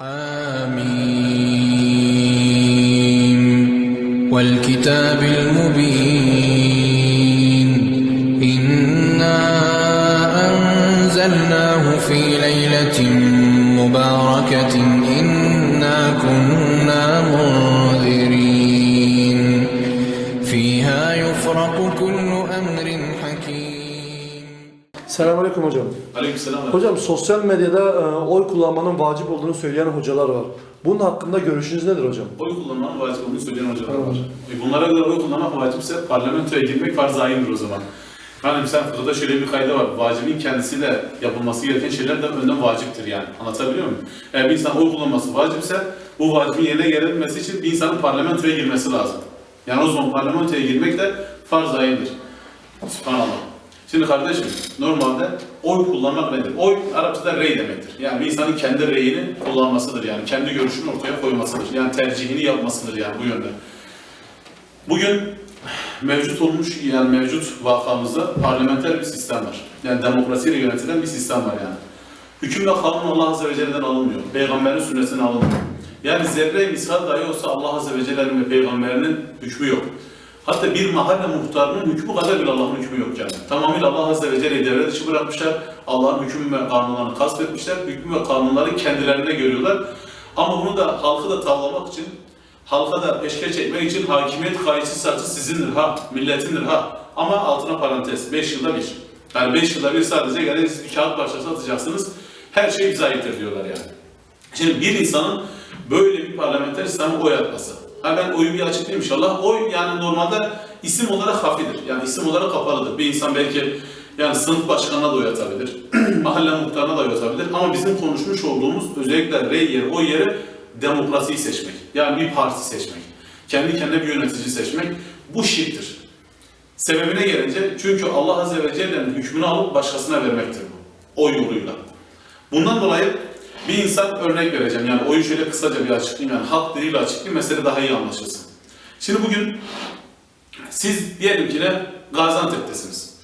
حميم. والكتاب المبين. إنا أنزلناه في ليلة مباركة. Selamünaleyküm hocam. Aleykümselam. Hocam sosyal medyada e, oy kullanmanın vacip olduğunu söyleyen hocalar var. Bunun hakkında görüşünüz nedir hocam? Oy kullanmanın vacip olduğunu söyleyen hocalar var. E bunlara göre oy kullanmak vacipse parlamentoya girmek farz ayındır o zaman. Yani mesela fıkıhta şöyle bir kayda var. Vacibin kendisiyle yapılması gereken şeyler de önden vaciptir yani. Anlatabiliyor muyum? Eğer bir insan oy kullanması vacipse bu vacibin yerine gelebilmesi için bir insanın parlamentoya girmesi lazım. Yani o zaman parlamentoya girmek de farz ayındır. Subhanallah. Şimdi kardeşim normalde oy kullanmak nedir? Oy Arapçada rey demektir. Yani bir insanın kendi reyini kullanmasıdır yani. Kendi görüşünü ortaya koymasıdır. Yani tercihini yapmasıdır yani bu yönde. Bugün mevcut olmuş yani mevcut vakamızda parlamenter bir sistem var. Yani demokrasiyle yönetilen bir sistem var yani. Hüküm ve kanun Allah Azze ve Celle'den alınmıyor. Peygamberin sünnesinden alınmıyor. Yani zerre misal dahi olsa Allah Azze ve Celle'nin ve peygamberinin hükmü yok. Hatta bir mahalle muhtarının hükmü kadar bile Allah'ın hükmü yok yani. Tamamıyla Allah Azze ve Celle'yi devre dışı bırakmışlar. Allah'ın hükmü ve kanunlarını kastetmişler. Hükmü ve kanunları kendilerine görüyorlar. Ama bunu da halkı da tavlamak için, halka da peşkeş çekmek için hakimiyet kayıtsız saçı sizindir ha, milletindir ha. Ama altına parantez, 5 yılda bir. Yani 5 yılda bir sadece gene siz bir kağıt parçası atacaksınız. Her şey bize aittir diyorlar yani. Şimdi bir insanın böyle bir parlamenter sisteme oy atması. Ha ben oyu bir açıklayayım inşallah. Oy yani normalde isim olarak hafidir. Yani isim olarak kapalıdır. Bir insan belki yani sınıf başkanına da oy atabilir. mahalle muhtarına da oy atabilir. Ama bizim konuşmuş olduğumuz özellikle rey yeri, oy yeri demokrasiyi seçmek. Yani bir parti seçmek. Kendi kendine bir yönetici seçmek. Bu şirktir. Sebebine gelince çünkü Allah Azze ve Celle'nin hükmünü alıp başkasına vermektir bu. Oy yoluyla. Bundan dolayı bir insan örnek vereceğim. Yani oyu şöyle kısaca bir açıklayayım. Yani halk diliyle açıklayayım. Mesele daha iyi anlaşılsın. Şimdi bugün siz diyelim ki ne Gaziantep'tesiniz.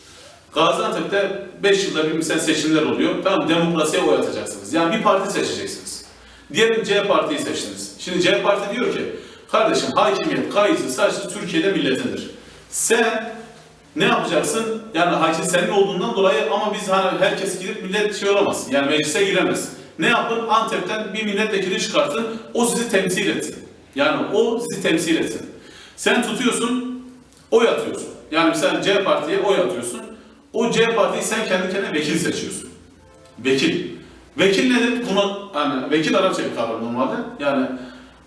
Gaziantep'te 5 yılda bir mesela seçimler oluyor. Tamam demokrasiye oy atacaksınız. Yani bir parti seçeceksiniz. Diyelim C partiyi seçtiniz. Şimdi C parti diyor ki kardeşim hakimiyet, kayıtsız, sadece Türkiye'de milletindir. Sen ne yapacaksın? Yani hakim senin olduğundan dolayı ama biz hani herkes gidip millet şey olamaz. Yani meclise giremez. Ne yapın? Antep'ten bir milletvekili çıkartın. O sizi temsil etsin. Yani o sizi temsil etsin. Sen tutuyorsun, oy atıyorsun. Yani sen C partiye oy atıyorsun. O C partiyi sen kendi kendine vekil seçiyorsun. Vekil. Vekil nedir? Buna yani vekil Arapça bir kavram normalde. Yani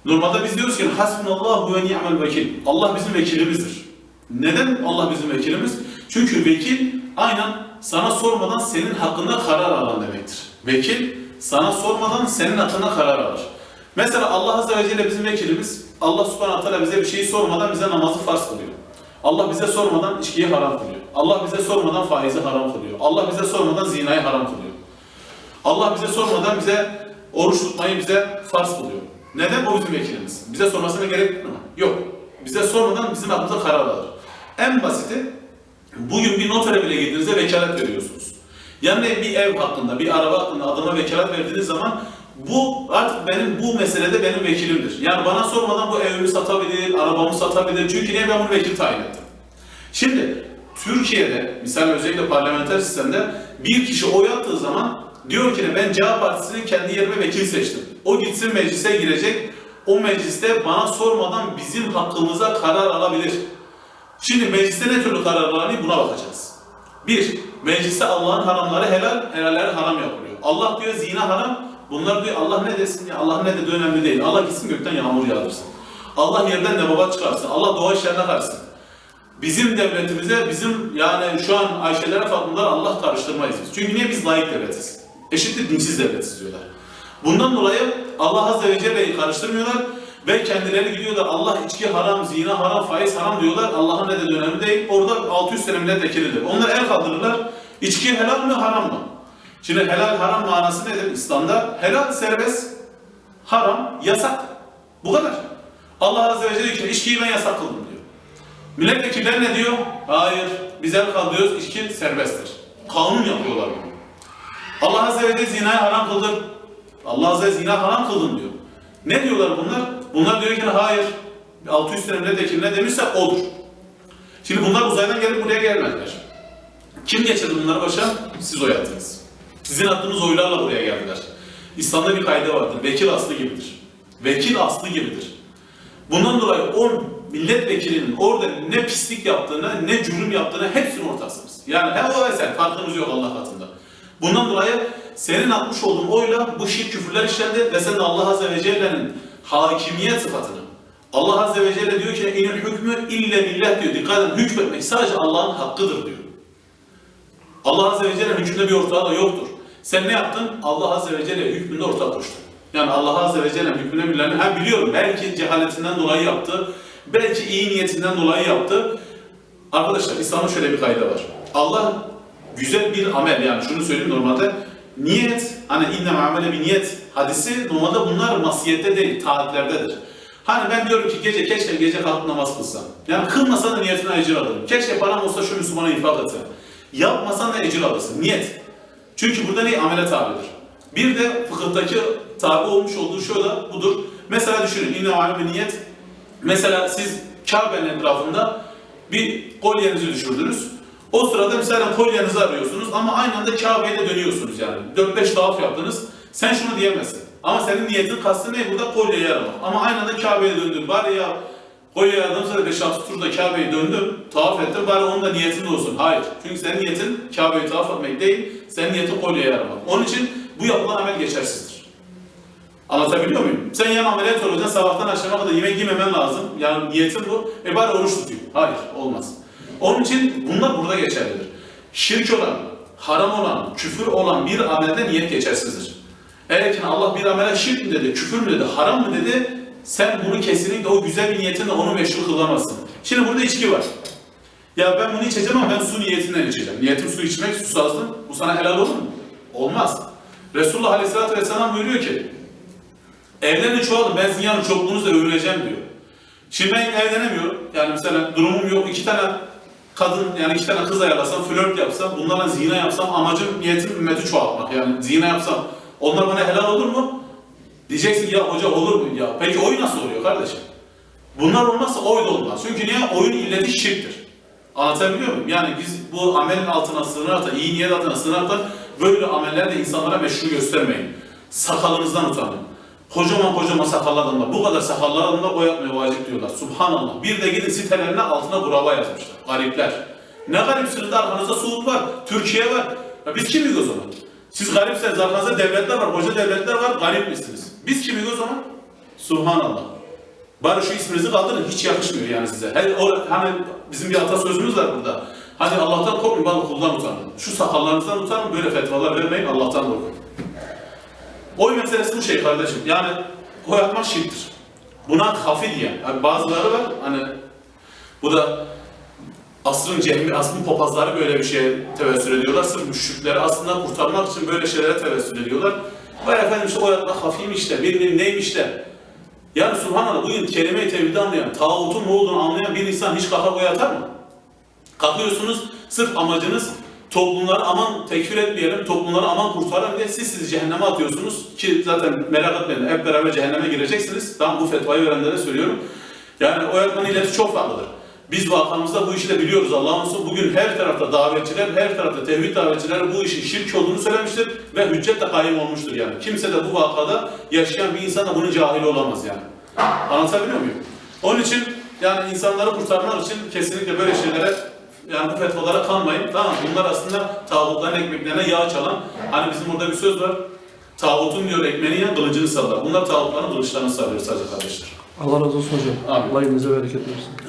normalde biz diyoruz ki hasbunallahu ve ni'mel vekil. Allah bizim vekilimizdir. Neden Allah bizim vekilimiz? Çünkü vekil aynen sana sormadan senin hakkında karar alan demektir. Vekil sana sormadan senin hakkında karar alır. Mesela Allah Azze ve Celle bizim vekilimiz. Allah Subhanahu Teala bize bir şeyi sormadan bize namazı farz kılıyor. Allah bize sormadan içkiyi haram kılıyor. Allah bize sormadan faizi haram kılıyor. Allah bize sormadan zinayı haram kılıyor. Allah bize sormadan bize oruç tutmayı bize farz kılıyor. Neden? O bizim vekilimiz. Bize sormasına gerek mi? Yok. Bize sormadan bizim aklımıza karar alır. En basiti bugün bir notere bile gittiğinizde vekalet veriyorsunuz. Yani bir ev hakkında, bir araba hakkında adama vekalet verdiğiniz zaman bu artık benim bu meselede benim vekilimdir. Yani bana sormadan bu evimi satabilir, arabamı satabilir. Çünkü niye ben bunu vekil tayin ettim? Şimdi Türkiye'de, misal özellikle parlamenter sistemde bir kişi oy attığı zaman diyor ki ben CHP Partisi'nin kendi yerime vekil seçtim. O gitsin meclise girecek, o mecliste bana sormadan bizim hakkımıza karar alabilir. Şimdi mecliste ne türlü karar alabilir buna bakacağız. Bir, mecliste Allah'ın haramları helal, helalleri haram yapılıyor. Allah diyor zina haram, bunlar diyor Allah ne desin ya Allah'ın ne dediği önemli değil. Allah gitsin gökten yağmur yağdırsın. Allah yerden nebabat çıkarsın. Allah doğa işlerine karışsın. Bizim devletimize, bizim yani şu an Ayşelere Fatmalara Allah karıştırmayız biz. Çünkü niye biz layık devletiz? Eşittir dinsiz devletiz diyorlar. Bundan dolayı Allah Azze ve Celle'yi karıştırmıyorlar ve kendileri gidiyorlar Allah içki haram, zina haram, faiz haram diyorlar. Allah'ın ne dediği önemli değil. Orada 600 sene milletvekilidir. Onlar el kaldırırlar. İçki helal mı haram mı? Şimdi helal haram manası nedir İslam'da? Helal serbest, haram yasak. Bu kadar. Allah Azze ve Celle diyor ki içkiyi ben yasak kıldım diyor. Milletvekilleri ne diyor? Hayır, biz el kaldırıyoruz, içki serbesttir. Kanun yapıyorlar bunu. Allah Azze ve Celle zinayı haram kıldır. Allah Azze ve Celle zina haram kıldım diyor. Ne diyorlar bunlar? Bunlar diyor ki hayır. Altı üst milletvekili ne demişse odur. Şimdi bunlar uzaydan gelip buraya gelmediler. Kim geçirdi bunları başa? Siz oy attınız. Sizin attığınız oylarla buraya geldiler. İslam'da bir kaydı vardır. Vekil aslı gibidir. Vekil aslı gibidir. Bundan dolayı o milletvekilinin orada ne pislik yaptığını, ne cürüm yaptığını hepsinin ortasınız. Yani hem o sen farkınız yok Allah katında. Bundan dolayı senin atmış olduğun oyla bu şirk küfürler işlendi ve sen de Allah Azze ve Celle'nin hakimiyet sıfatını Allah Azze ve Celle diyor ki inil hükmü ille billah diyor. Dikkat edin hükmetmek sadece Allah'ın hakkıdır diyor. Allah Azze ve Celle'nin hükmünde bir ortağı da yoktur. Sen ne yaptın? Allah Azze ve Celle hükmünde ortak koştun. Yani Allah Azze ve Celle'nin hükmüne birilerini, ha biliyorum belki cehaletinden dolayı yaptı, belki iyi niyetinden dolayı yaptı. Arkadaşlar İslam'ın şöyle bir kaydı var. Allah güzel bir amel yani şunu söyleyeyim normalde niyet hani inne amele bir niyet hadisi normalde bunlar masiyette değil taatlerdedir. Hani ben diyorum ki gece keşke gece kalkıp namaz kılsam. Yani kılmasan da niyetine ecir alırım. Keşke param olsa şu Müslümana infak etsem. Yapmasan da ecir alırsın. Niyet. Çünkü burada ne? Amele tabidir. Bir de fıkıhtaki tabi olmuş olduğu şu da budur. Mesela düşünün. İnne bir niyet. Mesela siz Kabe'nin etrafında bir kolyenizi düşürdünüz. O sırada mesela kolyenizi arıyorsunuz ama aynı anda Kabe'ye de dönüyorsunuz yani. 4-5 tavaf yaptınız. Sen şunu diyemezsin. Ama senin niyetin kastın ne? Burada kolyeyi aramak. Ama aynı anda Kabe'ye döndün. Bari ya kolyeyi aradım sonra 5-6 turda Kabe'ye döndüm. Tavaf ettim. Bari onun da niyetin olsun. Hayır. Çünkü senin niyetin Kabe'yi tavaf etmek değil. Senin niyetin kolyeyi aramak. Onun için bu yapılan amel geçersizdir. Anlatabiliyor muyum? Sen yan ameliyat olacaksın, sabahtan akşama kadar yemek yememen lazım. Yani niyetin bu. E bari oruç tutayım. Hayır, olmaz. Onun için bunlar burada geçerlidir. Şirk olan, haram olan, küfür olan bir amelde niyet geçersizdir. Eğer ki Allah bir amele şirk mi dedi, küfür mü dedi, haram mı dedi, sen bunu kesinlikle o güzel bir niyetinle onu meşru kılamazsın. Şimdi burada içki var. Ya ben bunu içeceğim ama ben su niyetinden içeceğim. Niyetim su içmek, susazlığım. Bu sana helal olur mu? Olmaz. Resulullah Aleyhisselatü Vesselam buyuruyor ki, Evlenin çoğalın, ben sizin yanın çokluğunuzla övüleceğim diyor. Şimdi ben evlenemiyorum. Yani mesela durumum yok. iki tane kadın, yani iki tane kız ayarlasam, flört yapsam, bunlarla zina yapsam, amacım, niyetim ümmeti çoğaltmak. Yani zina yapsam, onlar bana helal olur mu? Diyeceksin ya hoca olur mu? Ya peki oy nasıl oluyor kardeşim? Bunlar olmazsa oy da olmaz. Çünkü niye? Oyun illeti şirktir. Anlatabiliyor muyum? Yani biz bu amelin altına sığınarak da, iyi niyet altına sığınarak da böyle amellerle insanlara meşru göstermeyin. Sakalınızdan utanın. Kocaman kocaman sakallı adamlar, bu kadar sakallı adamlar oy atmaya vacip diyorlar. Subhanallah. Bir de gidin sitelerine altına kuraba yazmışlar. Garipler. Ne garipsiniz de arkanızda Suud var, Türkiye var. Ya biz kimiz o zaman? Siz garipseniz arkanızda devletler var, koca devletler var, garip misiniz? Biz kimiz o zaman? Subhanallah. Bari şu isminizi kaldırın, hiç yakışmıyor yani size. Her, o, hani bizim bir atasözümüz var burada. Hadi Allah'tan korkun, bana kuldan utanın. Şu sakallarınızdan utanın, böyle fetvalar vermeyin, Allah'tan korkun. Oy meselesi bu şey kardeşim. Yani oy atmak şirktir. Buna kafi diye. Yani bazıları var hani bu da asrın cehmi, asrın papazları böyle bir şeye tevessül ediyorlar. Sırf müşrikleri aslında kurtarmak için böyle şeylere tevessül ediyorlar. Vay efendim işte oy atmak hafif işte, bilmem neymiş de. Yani subhanallah bugün kelime-i tevhidi anlayan, tağutun ne olduğunu anlayan bir insan hiç kalkar oy atar mı? Kalkıyorsunuz sırf amacınız toplumları aman tekfir etmeyelim, toplumları aman kurtaralım diye siz sizi cehenneme atıyorsunuz ki zaten merak etmeyin hep beraber cehenneme gireceksiniz. Tamam bu fetvayı verenlere söylüyorum. Yani o öğretmen illeti çok farklıdır. Biz vakamızda bu işi de biliyoruz Allah'ın olsun. Bugün her tarafta davetçiler, her tarafta tevhid davetçileri bu işin şirk olduğunu söylemiştir ve hüccet de kayyum olmuştur yani. Kimse de bu vakada yaşayan bir insan da bunun cahili olamaz yani. Anlatabiliyor muyum? Onun için yani insanları kurtarmak için kesinlikle böyle şeylere yani bu fetvalara kanmayın. Tamam? Bunlar aslında tağutların ekmeklerine yağ çalan. Hani bizim burada bir söz var. Tağutun diyor ekmeğini yiyen kılıcını sallar. Bunlar tağutların kılıçlarını sallıyor sadece kardeşler. Allah razı olsun hocam. Amin. Allah elinize bereket versin.